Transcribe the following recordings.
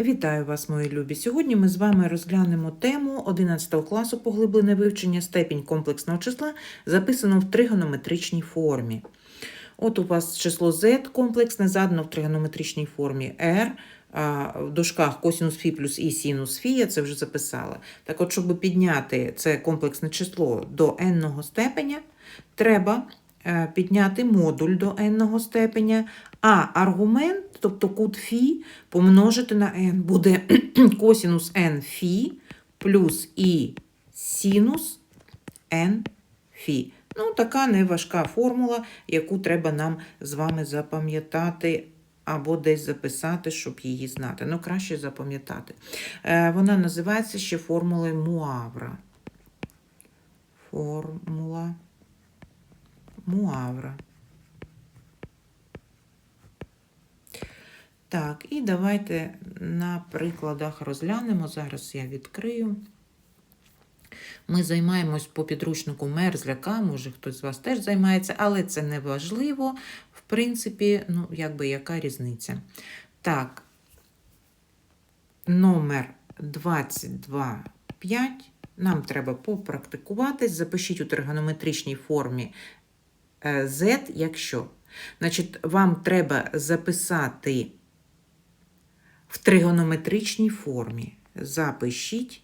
Вітаю вас, мої любі! Сьогодні ми з вами розглянемо тему 11 класу поглиблене вивчення степінь комплексного числа, записано в тригонометричній формі. От у вас число z комплексне задано в тригонометричній формі r, в дужках косінус фі плюс і синус фі, я це вже записала. Так от, щоб підняти це комплексне число до n степеня, треба підняти модуль до n степеня, а аргумент, тобто кут фі, помножити на n. Буде косінус n фі плюс і синус n фі. Ну, така неважка формула, яку треба нам з вами запам'ятати або десь записати, щоб її знати. Ну, краще запам'ятати. Е, Вона називається ще формулою Муавра. Формула Муавра. Так, і давайте на прикладах розглянемо. Зараз я відкрию. Ми займаємось по підручнику мерзляка, може хтось з вас теж займається, але це не важливо. В принципі, ну, якби яка різниця. Так, номер 22.5. Нам треба попрактикуватись. Запишіть у тригонометричній формі Z, якщо. Значить, вам треба записати в тригонометричній формі. Запишіть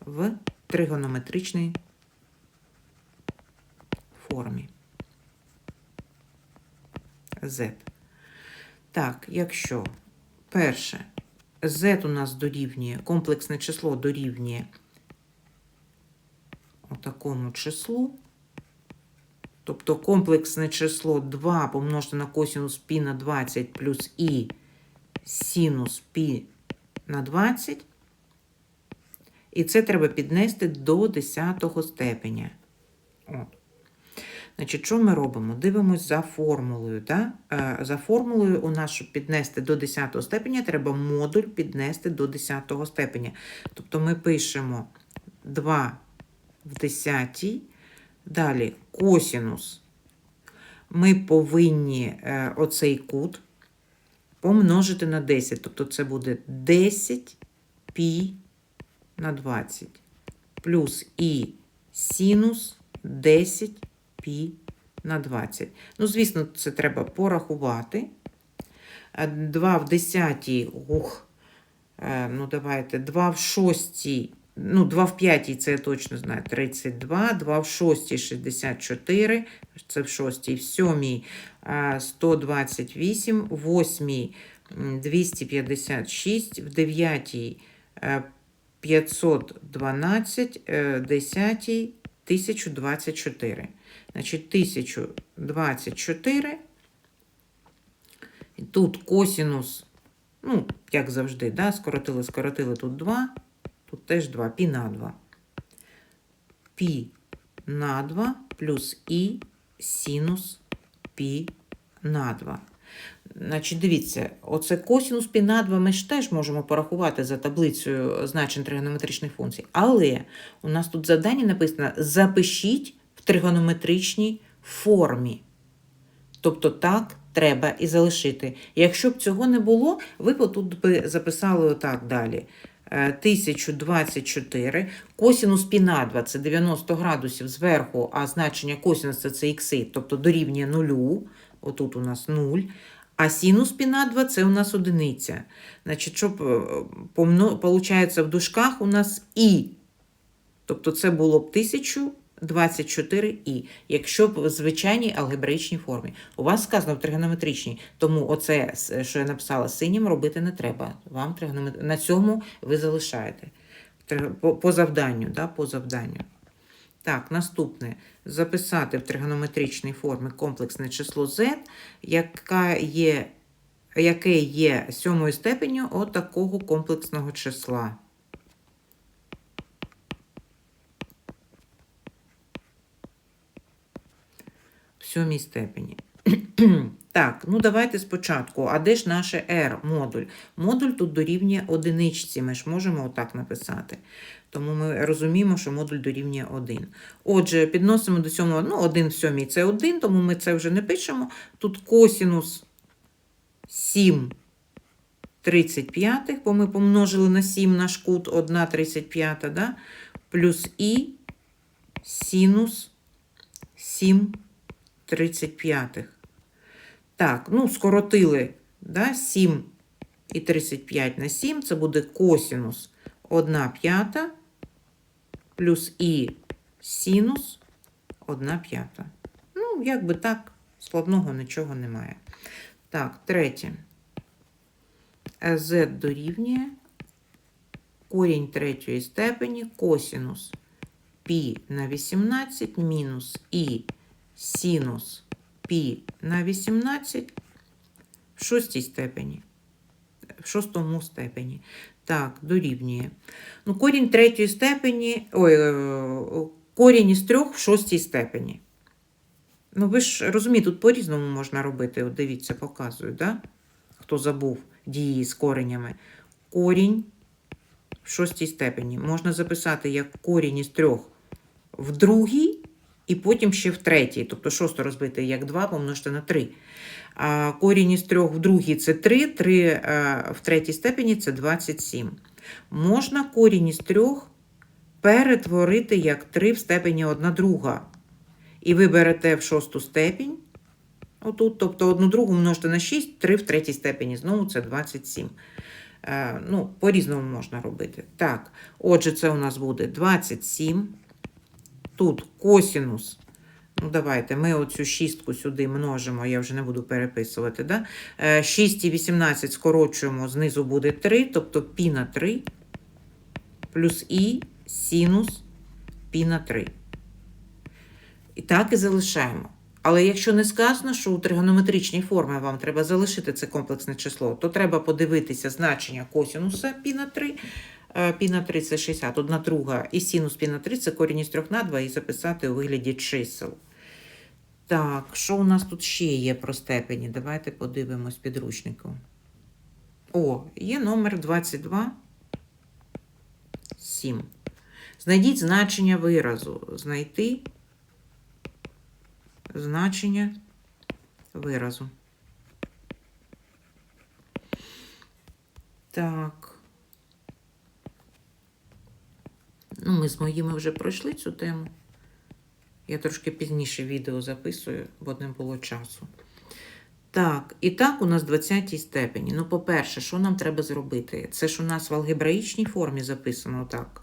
в тригонометричній формі. Z. Так, якщо перше Z у нас дорівнює, комплексне число дорівнює отакому числу, тобто комплексне число 2 помножити на косинус π на 20 плюс і синус π на 20, і це треба піднести до 10 степеня. От. Значить, що ми робимо? Дивимось за формулою. Да? Е, За формулою у нас, щоб піднести до 10 степеня, треба модуль піднести до 10 степеня. Тобто ми пишемо 2 в 10, далі косінус. Ми повинні е, оцей кут помножити на 10. Тобто це буде 10 пі на 20 плюс і синус 10 пі на 20. Ну, звісно, це треба порахувати. 2 в 10, ух, е, ну давайте, 2 в 6, ну 2 в 5, це я точно знаю, 32, 2 в 6, 64, це в 6, в 7, 128, в 8, 256, в 9, 512, 10, 1024. Значить, 1024. Тут косінус, ну, як завжди, да, скоротили, скоротили тут 2, тут теж 2, пі на 2. Пі на 2 плюс і синус пі на 2. Значить, дивіться, оце косінус пі на 2 ми ж теж можемо порахувати за таблицею значень тригонометричних функцій. Але у нас тут завдання написано: запишіть в тригонометричній формі. Тобто так треба і залишити. Якщо б цього не було, ви б тут би записали отак далі. Е, 1024, косінус пінадва 2 це 90 градусів зверху, а значення косінуса це ікси, тобто дорівнює нулю. Отут у нас 0. А синус піна 2 це у нас одиниця. Значить, що виходить, в дужках у нас і. Тобто це було б 1024 і, якщо в звичайній алгебраїчній формі. У вас сказано в тригонометричній, тому оце, що я написала синім, робити не треба. Вам тригономет... На цьому ви залишаєте. По, по завданню, да, по завданню. Так, наступне записати в тригонометричній формі комплексне число z, яка є, яке є сьомою степеню от такого комплексного числа. Сьомій степені. Так, ну давайте спочатку. А де ж наше R модуль? Модуль тут дорівнює одиничці. Ми ж можемо отак написати. Тому ми розуміємо, що модуль дорівнює 1. Отже, підносимо до сьомого, ну, 1 в сьомій це 1, тому ми це вже не пишемо. Тут косінус 7 35, бо ми помножили на 7 наш кут 1 35, да? плюс і синус 7 35. Так, ну, скоротили да? 7 і 35 на 7, це буде косінус 1 п'ята плюс і синус 1 п'ята. Ну, якби так, складного нічого немає. Так, третє. z дорівнює корінь третьої степені косінус пі на 18 мінус і синус пі на 18 в шостій степені. В шостому степені. Так, дорівнює. Ну, корінь третьої степені, ой, е, корінь із трьох в шостій степені. Ну, ви ж розумієте, тут по-різному можна робити. От дивіться, показую, да? хто забув дії з коренями. Корінь в шостій степені. Можна записати як корінь із трьох в другій, і потім ще в третій. Тобто шосто розбити як 2 помножити на 3. А корінь із трьох в другій це 3, 3 е, в третій степені це 27. Можна корінь із трьох перетворити як 3 в степені 1 друга. І ви берете в шосту степінь. Отут, тобто одну другу множите на 6, 3 в третій степені. Знову це 27. Е, ну, по-різному можна робити. Так, отже, це у нас буде 27. Тут косінус. Ну, давайте, ми оцю шістку сюди множимо, я вже не буду переписувати. Да? Е, 6 і 18 скорочуємо, знизу буде 3, тобто пі на 3 плюс і синус пі на 3. І так і залишаємо. Але якщо не сказано, що у тригонометричній формі вам треба залишити це комплексне число, то треба подивитися значення косінуса пі на 3. Е, Пі на 3 це 60, одна друга, і синус пі на 3 це корінь із 3 на 2 і записати у вигляді чисел. Так, що у нас тут ще є про степені? Давайте подивимось підручнику. О, є номер 22. 7. Знайдіть значення виразу. Знайти значення виразу. Так. Ну, ми з моїми вже пройшли цю тему. Я трошки пізніше відео записую, бо не було часу. Так, і так у нас 20 степені. Ну, по-перше, що нам треба зробити? Це ж у нас в алгебраїчній формі записано так.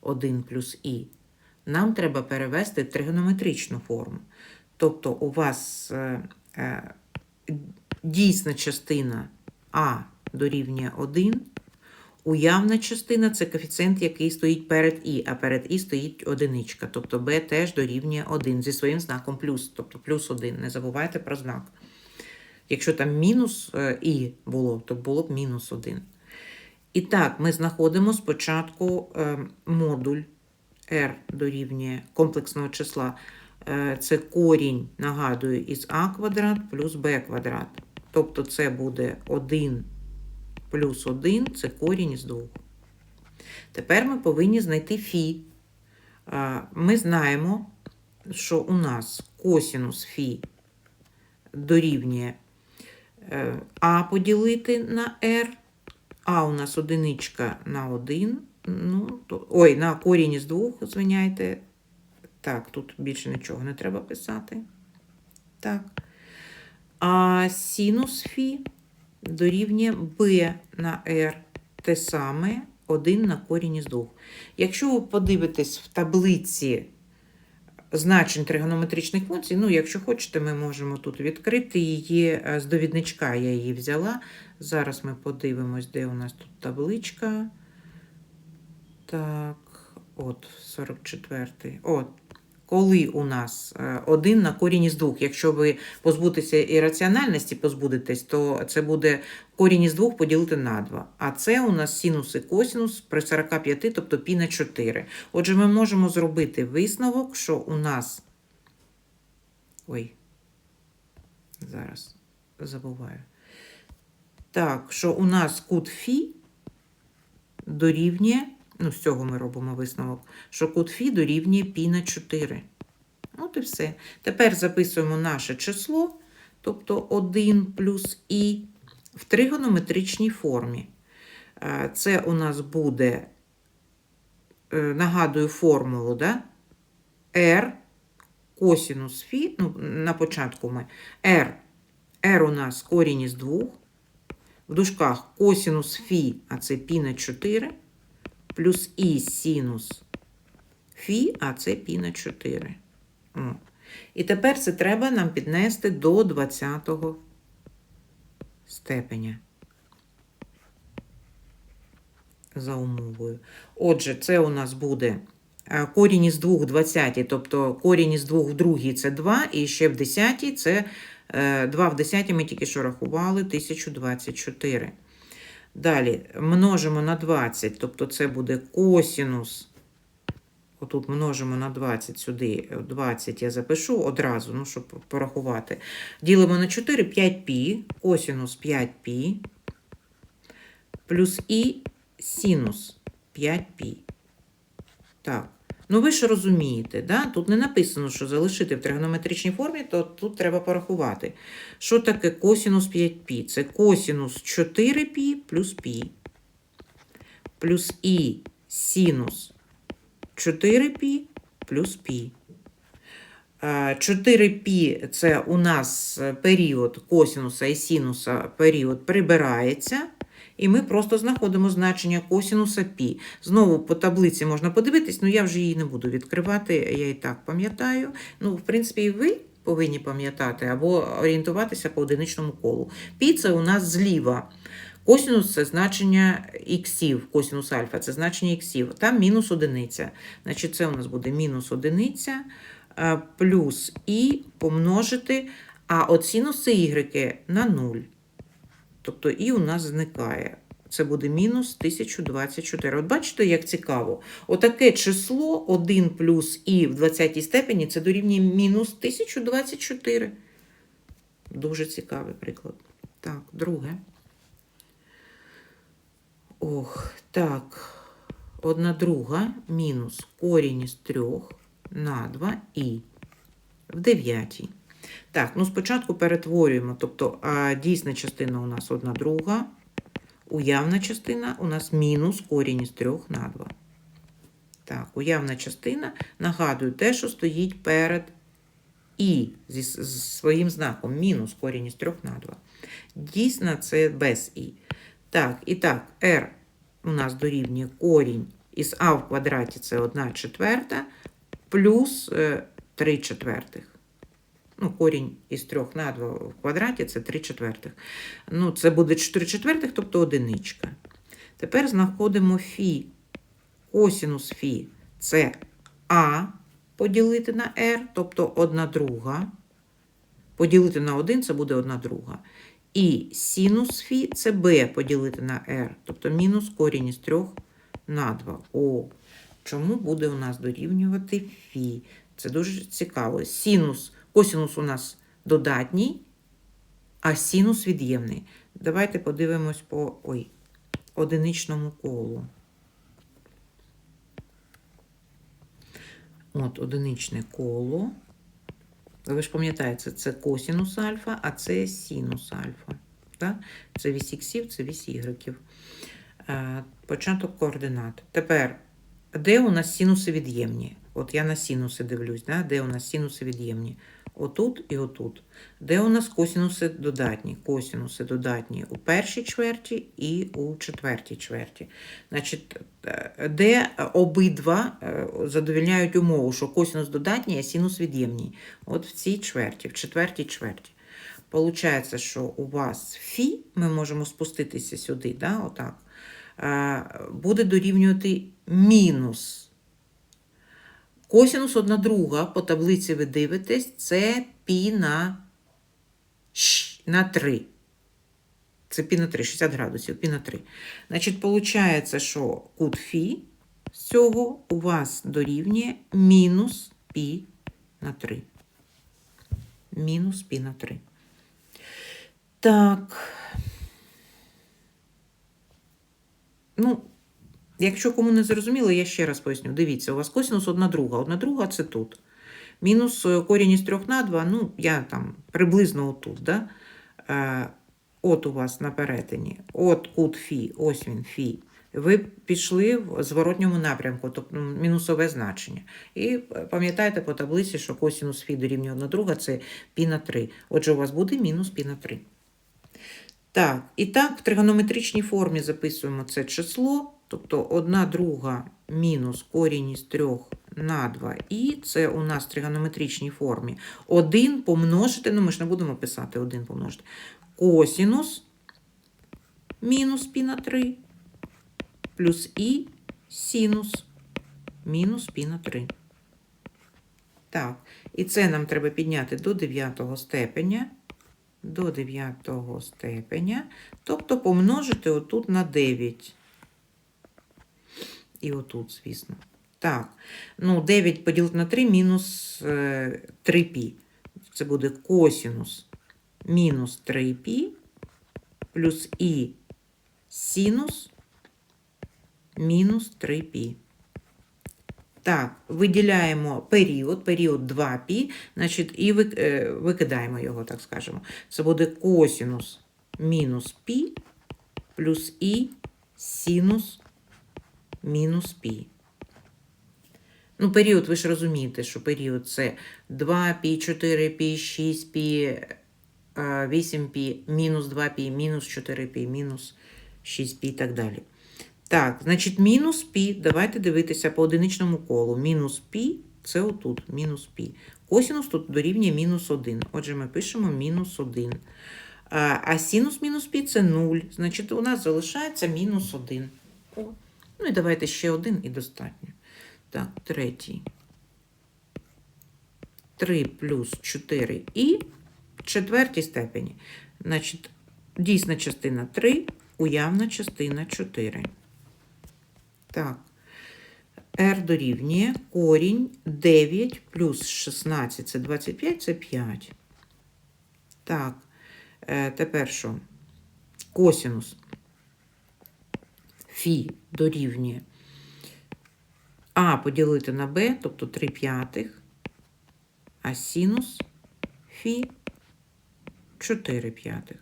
1 плюс і. Нам треба перевести в тригонометричну форму. Тобто у вас е, е, дійсна частина А дорівнює 1, уявна частина це коефіцієнт, який стоїть перед І, а перед І стоїть одиничка. Тобто Б теж дорівнює 1 зі своїм знаком плюс, тобто плюс 1. Не забувайте про знак. Якщо там мінус е, І було, то було б мінус 1. І так, ми знаходимо спочатку е, модуль r дорівнює комплексного числа. Е, Це корінь, нагадую, із а квадрат плюс b квадрат. Тобто це буде 1 плюс 1 це корінь із 2. Тепер ми повинні знайти фі. Ми знаємо, що у нас косінус фі дорівнює е, а поділити на r, а у нас одиничка на 1. Ну, то, ой, на корінь із 2, звиняйте. Так, тут більше нічого не треба писати. Так. А синус фі дорівнює b на r. Те саме 1 на корінь із 2. Якщо ви подивитесь в таблиці значень тригонометричних функцій, ну, якщо хочете, ми можемо тут відкрити її е, з довідничка, я її взяла. Зараз ми подивимось, де у нас тут табличка. Так, от, 44-й. От, коли у нас е, один на корінь із двох. Якщо ви позбудетеся ірраціональності, позбудетесь, то це буде корінь із двох поділити на 2. А це у нас синус і косинус при 45, тобто пі на 4. Отже, ми можемо зробити висновок, що у нас. Ой, зараз забуваю. Так, що у нас кут Фі дорівнює, ну, з цього ми робимо висновок, що кут Фі дорівнює пі на 4. От і все. Тепер записуємо наше число, тобто 1 плюс І в тригонометричній формі. Е, Це у нас буде, е, нагадую формулу, да? R косінус фі, ну, на початку ми R, R у нас корінь із 2, в дужках косінус фі, а це пі на 4, плюс і синус фі, а це пі на 4. О. І тепер це треба нам піднести до 20 степеня. За умовою. Отже, це у нас буде е, корінь із 2 в 20, тобто корінь із 2 в другій це 2, і ще в 10 це е, 2 в 10 ми тільки що рахували 1024. Далі множимо на 20, тобто це буде косінус. Отут множимо на 20 сюди, 20 я запишу одразу, ну, щоб порахувати. Ділимо на 4, 5π, косінус 5π, плюс і синус 5π. Так. Ну, ви ж розумієте, да? тут не написано, що залишити в тригонометричній формі, то тут треба порахувати. Що таке косінус 5π? Це косінус 4π плюс π. Плюс і синус 4π плюс π. 4π це у нас період косінуса і синуса період прибирається. І ми просто знаходимо значення косінуса π. Знову по таблиці можна подивитись, але я вже її не буду відкривати, я і так пам'ятаю. Ну, в принципі, і ви повинні пам'ятати або орієнтуватися по одиничному колу. Пі це у нас зліва. Косінус це значення іксів, косінус альфа це значення іксів. Там мінус одиниця. Значить, це у нас буде мінус одиниця плюс і помножити, а от синуси y на 0. Тобто і у нас зникає. Це буде мінус 1024. От бачите, як цікаво. Отаке число 1 плюс і в 20 степені це дорівнює мінус 1024. Дуже цікавий приклад. Так, друге. Ох, так. Одна друга мінус корінь із 3 на 2 і в 9. Так, ну спочатку перетворюємо, тобто дійсна частина у нас одна друга, уявна частина у нас мінус корінь із 3 на 2. Так, уявна частина, нагадую, те, що стоїть перед і зі своїм знаком мінус корінь із 3 на 2. Дійсна це без і. Так, і так, r у нас дорівнює корінь із а в квадраті це 1 четверта, плюс 3 четвертих. Ну, корінь із 3 на 2 в квадраті це 3 четвертих. Ну, це буде 4 четвертих, тобто одиничка. Тепер знаходимо фі. Косінус фі це А поділити на r, тобто 1 друга. Поділити на 1 це буде 1 друга. І синус фі це b поділити на r, тобто мінус корінь із 3 на 2. О, чому буде у нас дорівнювати фі? Це дуже цікаво. Синус, косінус у нас додатній, а синус від'ємний. Давайте подивимось по ой, одиничному колу. От, одиничне коло. Ви ж пам'ятаєте, це косінус альфа, а це синус альфа. Так? Це вісь іксів, це вісь ігреків. Е, Початок координат. Тепер, де у нас синуси від'ємні? От я на синуси дивлюсь, да? де у нас синуси від'ємні? Отут і отут. Де у нас косінуси додатні? Косінуси додатні у першій чверті і у четвертій чверті. Значить, е, де обидва е, задовільняють умову, що косінус додатній, а синус від'ємний. От в цій чверті, в четвертій чверті. Получається, що у вас фі, ми можемо спуститися сюди, да, отак, е, буде дорівнювати мінус. Косінус 1 друга, по таблиці ви дивитесь, це пі на, на 3. Це пі на 3, 60 градусів, пі на 3. Значить, виходить, що кут фі з цього у вас дорівнює мінус пі на 3. Мінус пі на 3. Так. Ну, Якщо кому не зрозуміло, я ще раз поясню. Дивіться, у вас косинус 1 друга. 1 друга це тут. Мінус корінь із 3 на 2, ну, я там приблизно отут. Да? Е, от у вас на перетині, от кут Фі, ось він Фі. Ви пішли в зворотньому напрямку, тобто мінусове значення. І е, пам'ятаєте по таблиці, що косінус Фі дорівнює 1 друга, це пі на 3. Отже, у вас буде мінус пі на 3. Так, і так, в тригонометричній формі записуємо це число, тобто 1 друга мінус корінь із 3 на 2. І це у нас в тригонометричній формі 1 помножити, ну ми ж не будемо писати 1 помножити, косінус мінус пі на 3 плюс і синус мінус пі на 3. Так, і це нам треба підняти до 9 степеня. До 9 степеня, тобто помножити отут на 9 І отут, звісно. Так, ну 9 поділити на 3 мінус е, 3π. Це буде косінус мінус 3π плюс і синус мінус 3π. Так, виділяємо період, період 2π, значить, і вик- е, викидаємо його, так скажемо. Це буде косінус мінус π плюс і синус мінус π. Ну, період, ви ж розумієте, що період це 2π, 4π, 6π, 8π, мінус 2π, мінус 4π, мінус 6π і так далі. Так, значить, мінус пі. Давайте дивитися по одиничному колу. Мінус пі це отут, мінус пі. Косінус тут дорівнює мінус 1. Отже, ми пишемо мінус 1. А, а синус мінус пі це 0. Значить, у нас залишається мінус 1. Ну і давайте ще один і достатньо. Так, третій. 3 плюс 4 і четвертій степені. Значить, дійсна частина 3, уявна частина 4. Так. R дорівнює корінь 9 плюс 16 це 25, це 5. Так, е, тепер що? Косінус Фі дорівнює А поділити на Б, тобто 3 п'ятих, а синус Фі 4 п'ятих.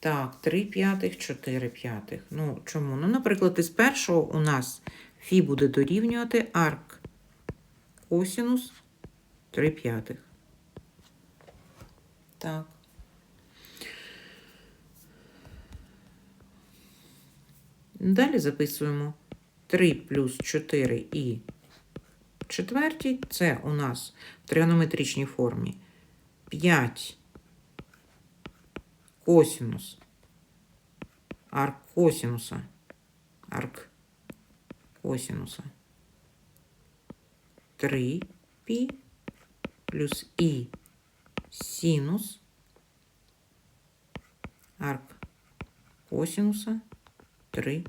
Так, 3 п'ятих, 4 п'ятих. Ну, чому? Ну, наприклад, із першого у нас фі буде дорівнювати арк косінус 3 п'ятих. Так. Далі записуємо 3 плюс 4 і четвертій. Це у нас в тригонометричній формі 5 косинус, арк косинуса, арк косинуса 3 пі плюс і синус арк косинуса 3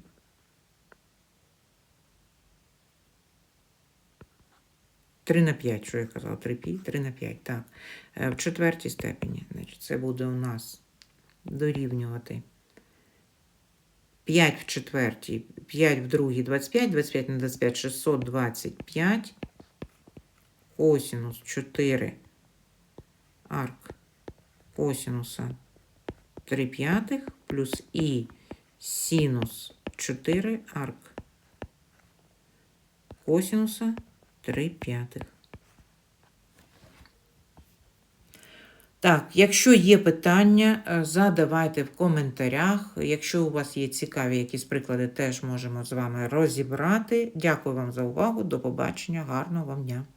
3 на 5, що я казала, 3 пі, 3 на 5, так. Е, В четвертій степені, значить, це буде у нас дорівнювати 5 в четвертій, 5 в другій, 25, 25 на 25, 625, косінус 4, арк косінуса 3 п'ятих, плюс і синус 4, арк косінуса 3 п'ятих. Так, якщо є питання, е, задавайте в коментарях. Якщо у вас є цікаві якісь приклади, теж можемо з вами розібрати. Дякую вам за увагу. До побачення. Гарного вам дня!